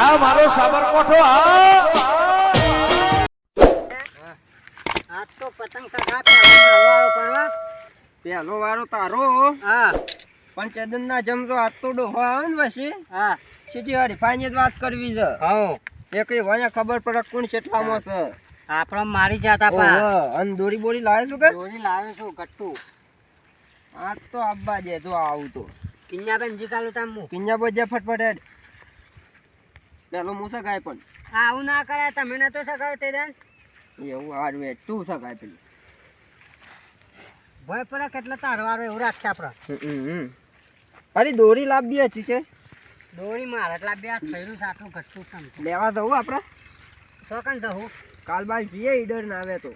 આ મારો સાબરકોઠો આ આજ તો પતંગ સગા પહેલો વારો તારો. હા. પણ ચેદન ના જમતો આજ તો ડોહો આવે ને પછી. હા. સીધી વાળી ફાઈની જ વાત કરવી છે. હા. એ કઈ વાયા ખબર પડે કોણ કેટલામાં છે. આપણો મારી જાતા પા અને દોરી બોરી લાવે છું કે? દોરી લાવે છું ગટ્ટુ. આજ તો આબા દે જો આવું તો. કિન્યા બેન જીતાલું તામ હું કિન્યા બોજે ફટફટ પેલો હું સગાય પણ. આવું ના કરાય તમે ન તો સગાવ તે દેન? એવું હારું તું સગાય પેલી. ભય કેટલો કેટલા તારવારો એવું રાખશે આપણે. અરે દોરી લાવવી હતી છે દોરી મારે બે આ થયેલું છે ઘટતું ગટ્ટુ લેવા જવું આપણે? શોકન કન જવું? કાલ બાર જઈએ ઈડર ના આવે તો.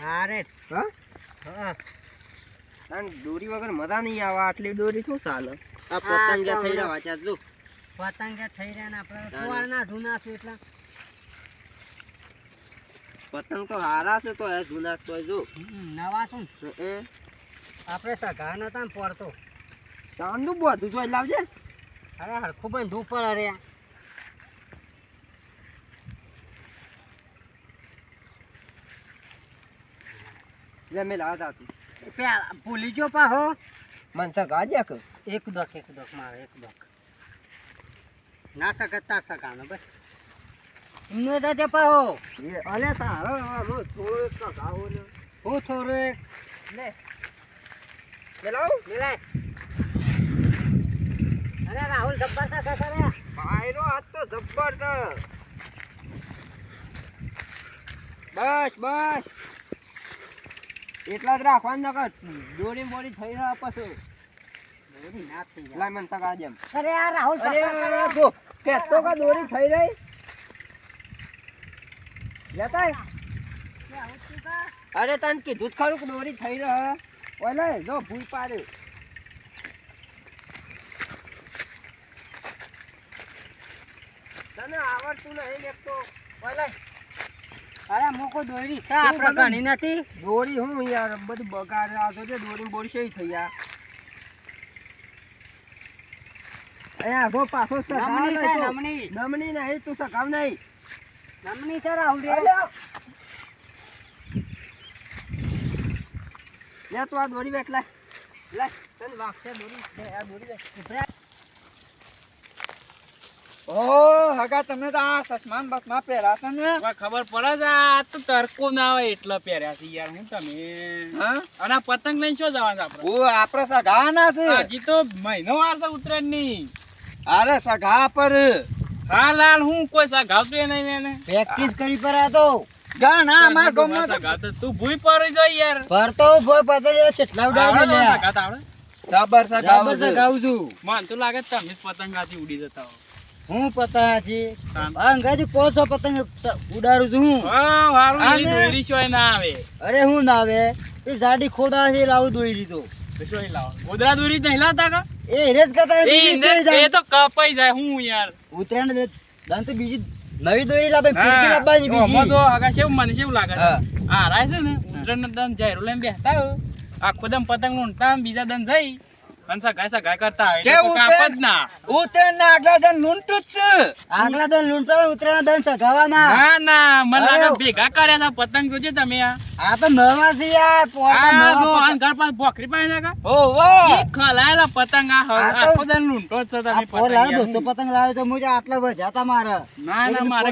હા રે. હા? હા. દોરી વગર મજા નહીં આવે આટલી દોરી શું ચાલે? આ પતંગ થઈ રહ્યા વાંચ્યા જો પતંગ જે થઈ રહ્યા ને આપણે ચાલે. કુવાર ના જૂના છું એટલે. પતંગ તો હારા છે તો એ જૂના તો જો. નવા છું એ આપણે સગા નતા ને પડતો ચાંદુ બધું જોઈ લાવજે. અરે હરખું બંધ ઉપર અરે. લે મેં લાવ તું પેલા ભૂલી જો પાહો. મન સગ કે એક દોખ એક દોખ મારે એક દોક ના સકત તાર સગાનો બસ. એમનો દાદે પાહો. એ અલે તારો આનો થોડો સગાવો ને હું થોડું એક? લે. લે લાવ અરે રાહુલ ગબ્બર સગા કરે ભાઈનો આજ તો જબરદસ્ત બસ બસ. એટલા જ રાખવાનું નકર. દોરી મોડી થઈ રહ્યા પછી. લાય મન સગ આજે અરે આ રાહુલ સગા કરે જો કેતો કા દોરી થઈ રહી? લેતા અરે તને કીધું ખરું દોરી થઈ રહે. ઓલે જો ભૂલ પાડે. તને આવડતું નહીં લેતો ઓલે. અરે મોકો દોરી સા આપણે? ઘણી નથી. દોરી હું યાર બધું બગાડ આવતો છે દોરી બોરી થઈ યાર એ આગો પાછો સગાવ નહીં નમણી. નમણી નહીં તું સગાવ નહીં. નમણી છે રાહુલ લે તું આ દોરી બેઠ લે. લે તને વાગશે દોરી આ દોરી બેઠ ઓ હગા તમે તો આ સસમાન બસમાં પહેર્યા છે ને? ખબર પડે છે આ તો તરકો ના આવે એટલે પહેર્યા છે યાર હું તમે. હા? અને પતંગ લઈને શું જવાનું આપણે? ઓ આપણે સગા ના છે હજી તો મહિનો વાર છે ઉત્તરાયણની અરે સગા પર. હા લાલ હું કોઈ સગાવતો નહીં મેને પ્રેક્ટિસ કરી પર આ તો ગાના માર અમાર તું તો. તું ભૂઈ પડી જો યાર. તો ભોય પતે કેટલા આવડે તને સગાવતા આવડે? જબર સગાવ જબર સગાવું છું. માન તો લાગે છે તમે જ પતંગાથી ઉડી જતા હો. હું પતંગ છે. અંગાજી પોસો પતંગ ઉડાડું છું હું. હા, વારું આને- દોરી સિવાય ના આવે. અરે હું ના આવે. એ જાડી ખોડા છે લાવું દોઈ દીધો તો? ગોદરા દોરી નહીં લાવતા કા? એ હેરેજ કરતા એ જાય. તો કપાઈ જાય હું યાર. ઉત્તરાયણ દે- તો બીજી નવી દોરી લાવે ફિરકી ઓમાં તો હગા કેવું મને કેવું લાગે. આ રાય છે ને ઉત્તરાયણ દમ જાયરો લઈને બેસતા હોય. આખો દમ પતંગ લૂંટતા હોય, બીજા દંદ જઈ અને સગાઈ સગાઈ કરતા હોય? એટલે કેવું કોઈ કાપ છે? જ ના. આગલા દન લૂંટું જ આગલા દન લૂંટવા ઉત્તરાયણ દન સગાવાના. ના ના મને લાગે ભેગા કર્યા હતા પતંગ જોજે તમે આ. આ તો નવા છે યાર પોરકા નવા જો પતંગ. આન ઘર પાસે નાખા ખલાયેલા પતંગ આ આખો લૂંટો છો તમે પતંગ લાવે. પતંગ લાવે તો મુજે આટલા બધા તમારા ના ના મારે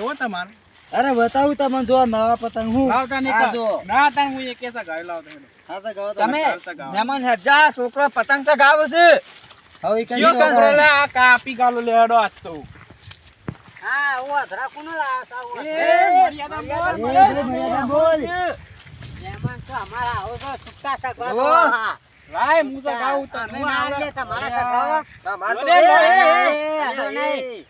હો તમારે. અરે બતાવું તમને જો નવા પતંગ હું લાવતા નહીં જો. ના તા હું એ કેસા ગાય લાવતો. હા તો કહો તમે મહેમાન હજા છોકરો પતંગ ચગાવે છે હવે કઈ કયો નહીં લે આ કાપી ગાલો લેડો આજ તો હા ઓ અધરા કોનો તા એ? મર્યાદા બોલ, મર્યાદા બોલ. મહેમાન તો અમારા આવો તો છૂટા સગવા. લાય હું ગાઉ તો ના લે તમારા સગાવા. તમાર તો એ, નહીં.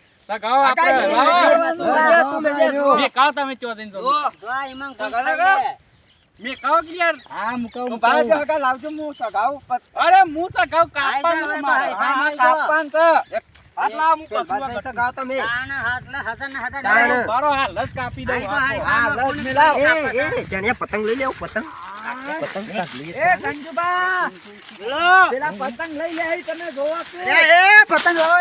પતંગ લઈ લેવું પતંગ. પતંગ. પેલા પતંગ લઈ લે તમે જોવા? એ, એ, પતંગ લાવો.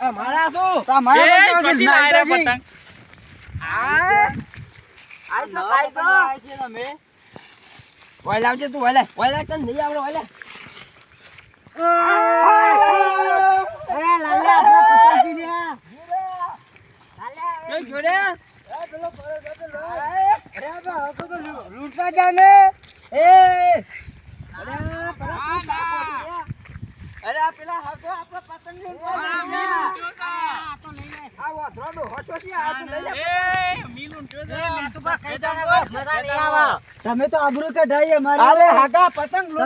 આ મારા તો તમારા પતંગ. આ તો કાઈ તો ઓય લાવજે તું ઓય ઓય લે તને નહીં આવડે ઓય લે અરે લાલ્યા આપણે પતાવી રહ્યા એ જોડે લૂંટવા જાને એ! અરે પેલા આ મેં તમે તો આબરૂ કઢાઈએ મારી અરે હાગા પતંગ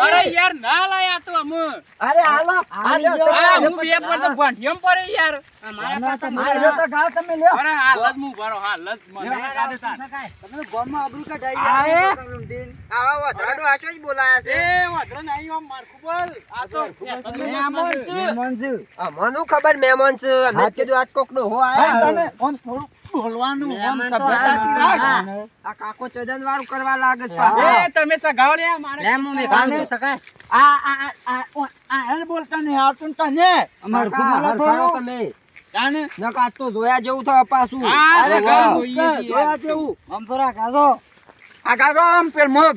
અરે યાર ના લાયા તો અમે અરે હાલો હું બે પર તો ભંઠિયમ પડે યાર મારા તો મારે તો ગાવ તમે લ્યો અરે હાલ જ હું ભરો હાલ જ મને. તમે તો ગામમાં આબરૂ કઢાઈએ લૂંટીને આવા વધરાડો આશો જ બોલાયા છે એ વાંધો નહીં આમ મારખું બોલ આ તો મહેમાન છે. આ મનું ખબર મહેમાન છે. મેં કીધું આજ કોક નો હો આયા ઓમ થોડું બોલવાનું ઓમ મહેમાન તો સભ્યતાથી આ- રાખ. આ કાકો ચદન વાળું કરવા લાગે છે એ તમે સગાવ લે મારે લે હું કામ તો શકાય આ આ આ આ આ એને બોલતા નહીં આવતું તને અમાર ખૂબ થોડું. તમે. જાને નક તો જોયા જેવું થાય પાછું. આ અરે. જોયા જેવું આમ કાઢો આ ગાડો આમ પેલ મગ.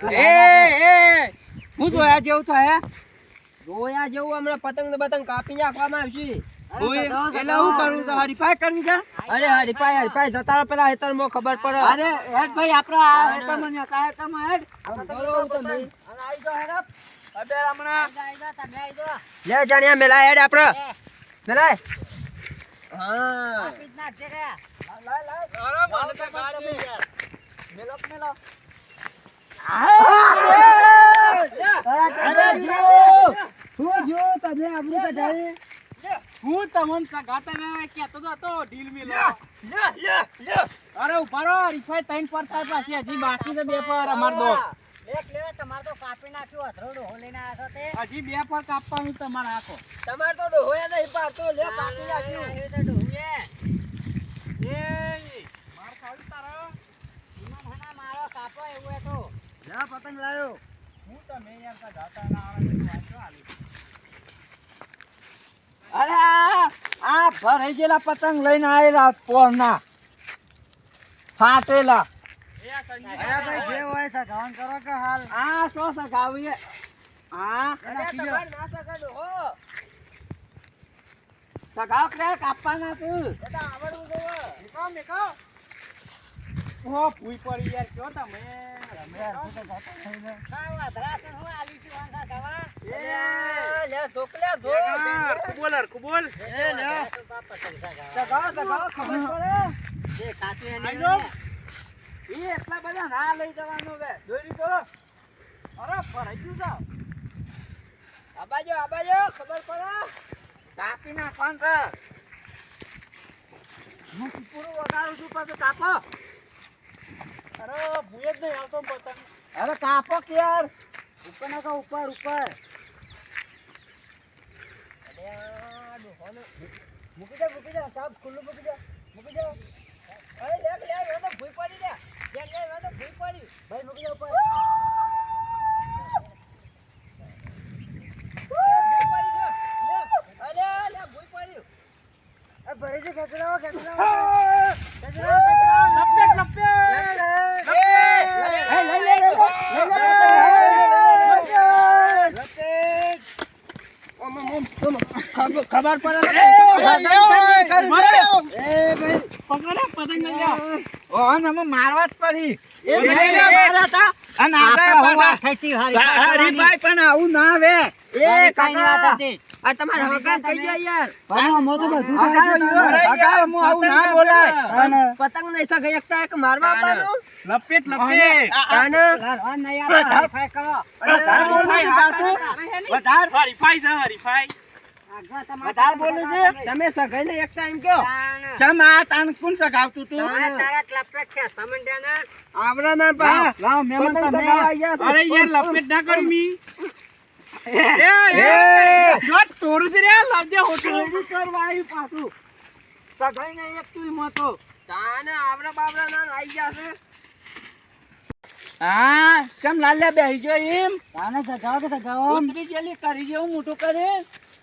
એ એ હું જોયા જેવું થાય જોયા જેવું હમણાં પતંગ પતંગ કાપી નાખવામાં આવશે. એટલે હું કરું? તો હરીફાઈ કરવી છે? અરે હરીફાઈ હરીફાઈ જતા પેલા હેતરમાં ખબર પડે. અરે હેડ ભાઈ આપડા આ હેડ. હેડ અબે હમણાં. તમે આવી લે જાણ્યા મેલા હેડ આપડે. એ, હા. આપી જ નાખજે રે. અરે મને તો ગાડી. યાર. મેલો. કે મેલો હું તમને સગાતા ના કહેતો તો હતો ઢીલ મિલો અરે ઊભા રહો હરીફાઈ ત્રણ પર થાય પાછી હજી બાકી છે બે પર અમાર દો તમારે તો કાપી નાખ્યો અથડો ડોહો લઈને આવ્યો તે હજી બે પર કાપવાનું તમારે આખો તમાર તો ડોહોયા નહીં પાડતો લે કાપી નાખ્યું ડોહુએ. એ માર ખાવી તારા ઈમાન હાના મારો કાપો એવું એ તો લે પતંગ લાયો. હું તમે યાર સગાતા ના આવે તો વાંચો આલી અરે આ ભરાઈ ગયેલા પતંગ લઈને આવેલા પોરના. ફાટેલા. જે હોય સગાવન કરો કે હાલ. આ શું સગાવીએ? હો. સગાવ કે કાપવાના તું? આવડવું જોવે ઓ ભૂઈ પડી યાર કયો તમે? એટલા બધા ના લઈ જવાનું બે દોરી તો અરે ભરાઈ ગયું આબાજો આબાજો ખબર પડે? કાપી નાખવાનું પૂરું વગાડું છું પાછું કાપો. અરે ભૂય જ નહીં આવતો પતંગ અરે કાપો કે યાર. ઉપર નાખો ઉપર ઉપર. ડોહોને. મૂકી દે મૂકી દે સાહેબ ખુલ્લું મૂકી દે મૂકી દે. અરે લે લે એ તો ભૂઈ પડી દે લે લે એ તો ભૂઈ પડી. ભાઈ મૂકી દે ઉપર. ભૂઈ છે. લે. અરે લે ભૂઈ ખબર પડે મારવા જ પડી એ મારા હતા. અને આપણે પણ આવું ના આવે એ કાકા. આ તમારા હકાર થઈ જાય યાર. આમાં તો બધું ગયું. ગયા. આવું ના બોલાય. અને પતંગ નઈ સકે એકતા એક મારવા આપવાનું લપેટ લપેટ. અને લાલવાન નહીં આવે, હરીફાઈ કરો. વધારે બોલું છું પાછું. વધારે. હરીફાઈ છે હરીફાઈ. આગળ તમારે બોલું છું? તમે સગાઈને એકતા એમ કયો. ચમ આ તાન કોણ સગાવતું તું? તારે તારા જ લપેટ ખેંચતા માંડ્યા ને. આવડા ના પા લાવ મહેમાન તમે. સગાવા ગયા છે. અરે યાર લપેટ ના કરું મી. તોરું રે લાવજે હોટલ. એવી કરવા આવ્યું પાછું એક તું મતો તાને આવડા બાવડા ના આઈ ગયા હા કેમ લાલ્યા બેહી ગયો એમ? તાને સગાવો કે સગાવો? ઉતરી ગયેલી કરી જેવું મોટું કરે.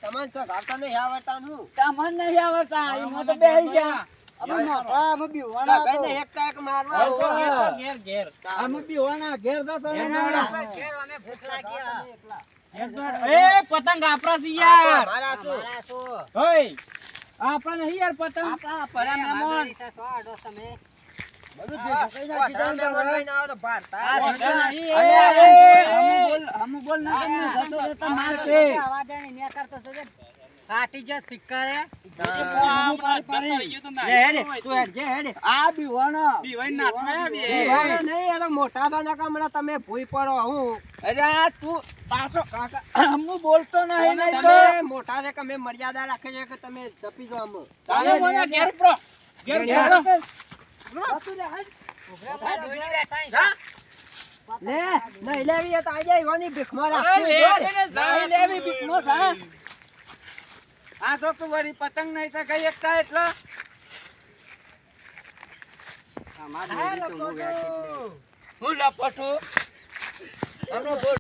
તમને ચગાવતા નહીં આવડતાનું. તમને નહીં આવડતા એમાં તો બેહી ગયા. અમે મોટા, અમે બીવાના તો. ઘરને એક ઘેર, હોય. ઘેર, ઘેર. ઘેર એ પતંગ આપણા છે યાર મારા છો. ઓય આપણા નહીં યાર પતંગ આપણા અરે, પરા અમારા મહેમાન. આડો તમે. બોલ, હમુ બોલ ના કરતો છો જે. તો ના. જે. બીવાનો નહીં, મોટા તો નકા તમે ભૂઈ પડો હું અરે તું પાછો કાકા હમું બોલતો નહીં નહીં તમે મોટા છે કે મર્યાદા રાખે છે કે તમે જપી જાઓ આમ. ચાલો મને ઘેર ઉપરો. ઘેર ઘેર. ઘેર. લે નહીં લેવી તો આજે ભીખમાં જાવી લેવી બીકનો થા. આ તો તું વળી પતંગ નહીં તો કઈ એકતા એટલે? હું લપટું? આનો બોલ.